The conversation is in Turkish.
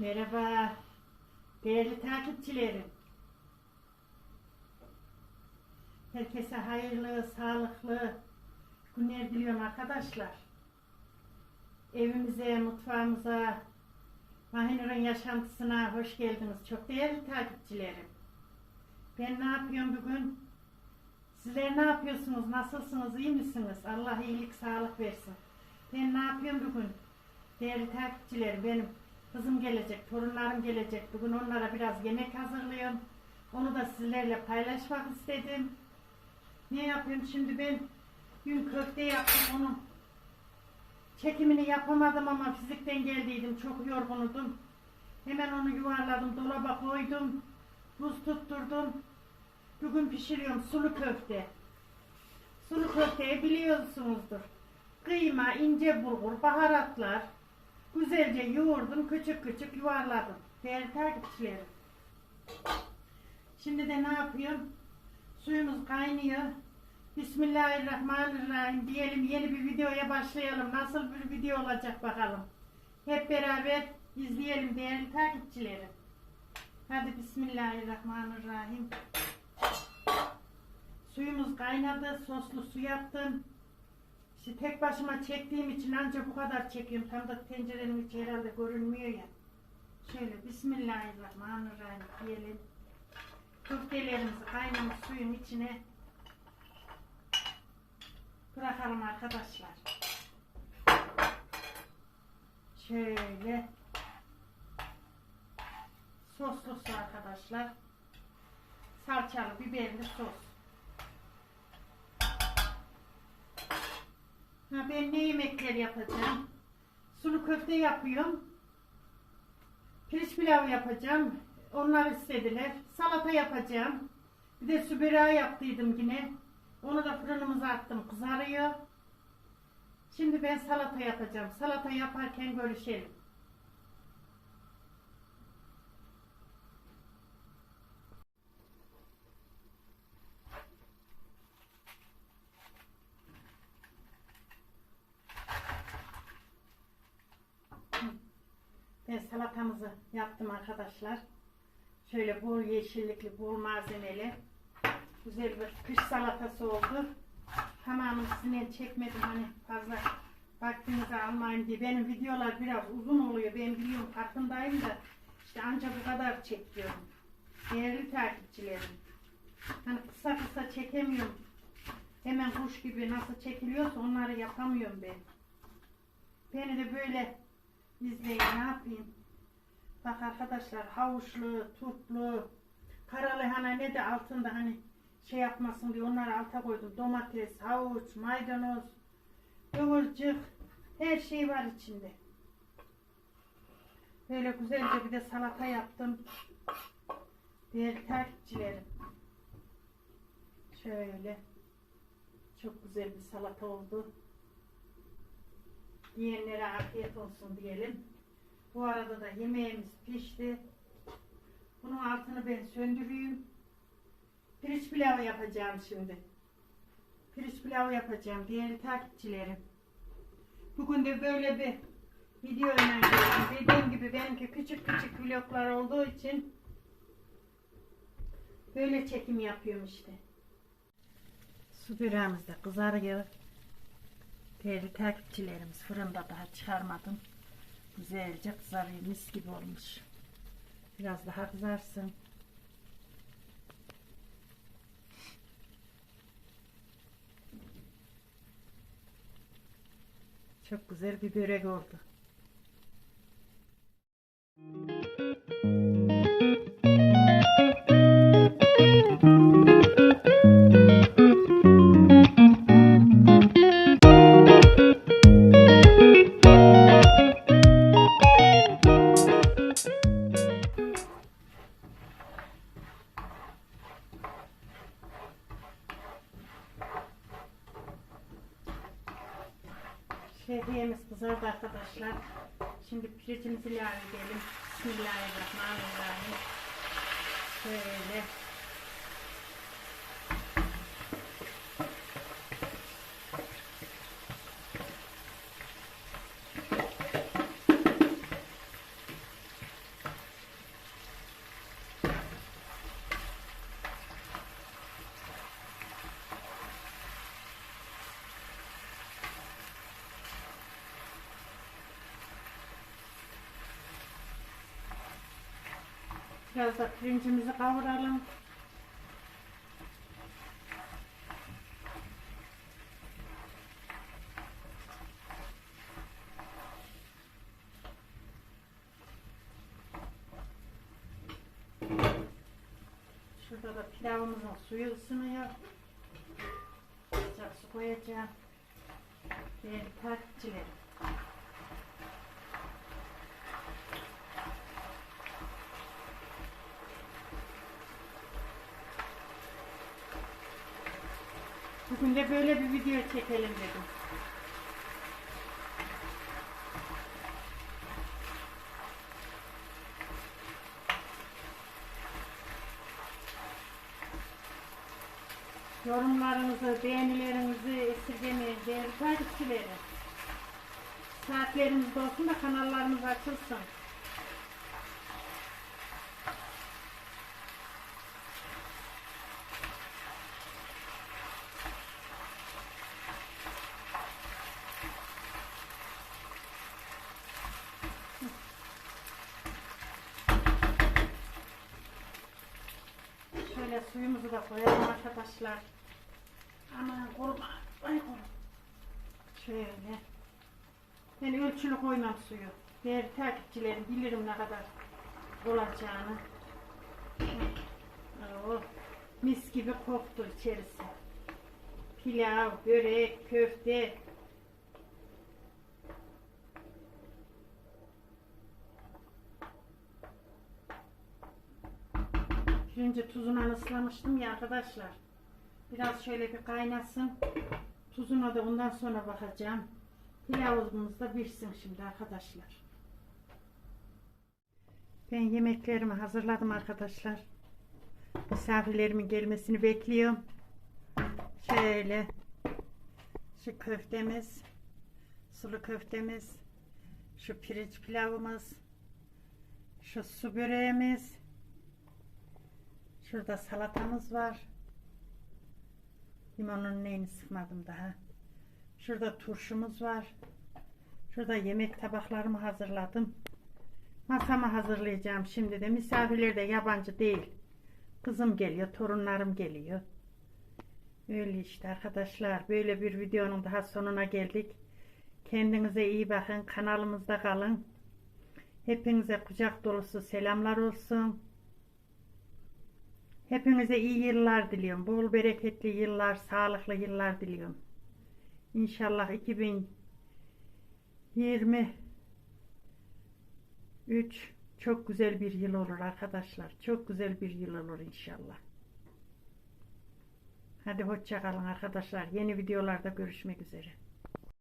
Merhaba. Değerli takipçilerim. Herkese hayırlı, sağlıklı günler diliyorum arkadaşlar. Evimize, mutfağımıza, Mahinur'un yaşantısına hoş geldiniz. Çok değerli takipçilerim. Ben ne yapıyorum bugün? Sizler ne yapıyorsunuz? Nasılsınız? iyi misiniz? Allah iyilik, sağlık versin. Ben ne yapıyorum bugün? Değerli takipçilerim benim kızım gelecek, torunlarım gelecek. Bugün onlara biraz yemek hazırlıyorum. Onu da sizlerle paylaşmak istedim. Ne yapıyorum şimdi ben? Dün köfte yaptım onu. Çekimini yapamadım ama fizikten geldiydim. Çok yorgunudum. Hemen onu yuvarladım, dolaba koydum. Buz tutturdum. Bugün pişiriyorum sulu köfte. Sulu köfteyi biliyorsunuzdur. Kıyma, ince bulgur, baharatlar. Güzelce yoğurdum, küçük küçük yuvarladım. Değerli takipçilerim. Şimdi de ne yapıyorum? Suyumuz kaynıyor. Bismillahirrahmanirrahim diyelim yeni bir videoya başlayalım. Nasıl bir video olacak bakalım. Hep beraber izleyelim değerli takipçilerim. Hadi Bismillahirrahmanirrahim. Suyumuz kaynadı. Soslu su yaptım. İşte tek başıma çektiğim için ancak bu kadar çekiyorum. Tam da tencerenin içi herhalde görünmüyor ya. Şöyle Bismillahirrahmanirrahim diyelim. Köftelerimizi kaynamış suyun içine bırakalım arkadaşlar. Şöyle soslu su arkadaşlar. Salçalı biberli sos. Ha, ben ne yemekler yapacağım? Sulu köfte yapıyorum. Pirinç pilavı yapacağım. Onlar istediler. Salata yapacağım. Bir de sübera yaptıydım yine. Onu da fırınımıza attım. Kızarıyor. Şimdi ben salata yapacağım. Salata yaparken görüşelim. Ben salatamızı yaptım arkadaşlar. Şöyle bol yeşillikli, bol malzemeli. Güzel bir kış salatası oldu. Tamamını sizinle çekmedim hani fazla vaktinizi almayın diye. Benim videolar biraz uzun oluyor. Ben biliyorum farkındayım da işte ancak bu kadar çekiyorum. Değerli takipçilerim. Hani kısa kısa çekemiyorum. Hemen kuş gibi nasıl çekiliyorsa onları yapamıyorum ben. Beni de böyle izleyin ne yapayım. Bak arkadaşlar havuçlu, turplu, karalahana ne de altında hani şey yapmasın diye onları alta koydum. Domates, havuç, maydanoz, kıvırcık her şey var içinde. Böyle güzelce bir de salata yaptım. Değerli takipçilerim. Şöyle. Çok güzel bir salata oldu. Yiyenlere afiyet olsun diyelim. Bu arada da yemeğimiz pişti. Bunun altını ben söndüreyim. Pirinç pilavı yapacağım şimdi. Pirinç pilavı yapacağım değerli takipçilerim. Bugün de böyle bir video önereceğim. Dediğim gibi benimki küçük küçük vloglar olduğu için böyle çekim yapıyorum işte. Su böreğimiz de kızarıyor. Değerli takipçilerimiz fırında daha çıkarmadım. Güzelce kızarıyor mis gibi olmuş. Biraz daha kızarsın. Çok güzel bir börek oldu. Arkadaşlar. Şimdi pirincimizi ilave edelim. Bismillahirrahmanirrahim. Şöyle. Biraz da pirincimizi kavuralım. Şurada da pilavımızın suyu ısınıyor. Sıcak su koyacağım. Değerli takipçilerim. Bugün böyle bir video çekelim dedim. Yorumlarınızı, beğenilerinizi esirgemeyin değerli takipçilerim. Saatlerimiz de olsun da kanallarımız açılsın. Şöyle suyumuzu da koyalım arkadaşlar. Aman kurma. Ay kurma. Şöyle. Ben ölçülü koymam suyu. Değerli takipçilerim bilirim ne kadar olacağını. Oh, mis gibi koktu içerisi. Pilav, börek, köfte. Pirinci tuzuna ıslamıştım ya arkadaşlar. Biraz şöyle bir kaynasın. Tuzuna da ondan sonra bakacağım. Pilavımız da pişsin şimdi arkadaşlar. Ben yemeklerimi hazırladım arkadaşlar. Misafirlerimin gelmesini bekliyorum. Şöyle şu köftemiz, sulu köftemiz, şu pirinç pilavımız, şu su böreğimiz, şurada salatamız var. Limonun neyini sıkmadım daha. Şurada turşumuz var. Şurada yemek tabaklarımı hazırladım. Masamı hazırlayacağım şimdi de. Misafirler de yabancı değil. Kızım geliyor, torunlarım geliyor. Öyle işte arkadaşlar. Böyle bir videonun daha sonuna geldik. Kendinize iyi bakın. Kanalımızda kalın. Hepinize kucak dolusu selamlar olsun. Hepinize iyi yıllar diliyorum. Bol bereketli yıllar, sağlıklı yıllar diliyorum. İnşallah 2023 çok güzel bir yıl olur arkadaşlar. Çok güzel bir yıl olur inşallah. Hadi hoşça kalın arkadaşlar. Yeni videolarda görüşmek üzere.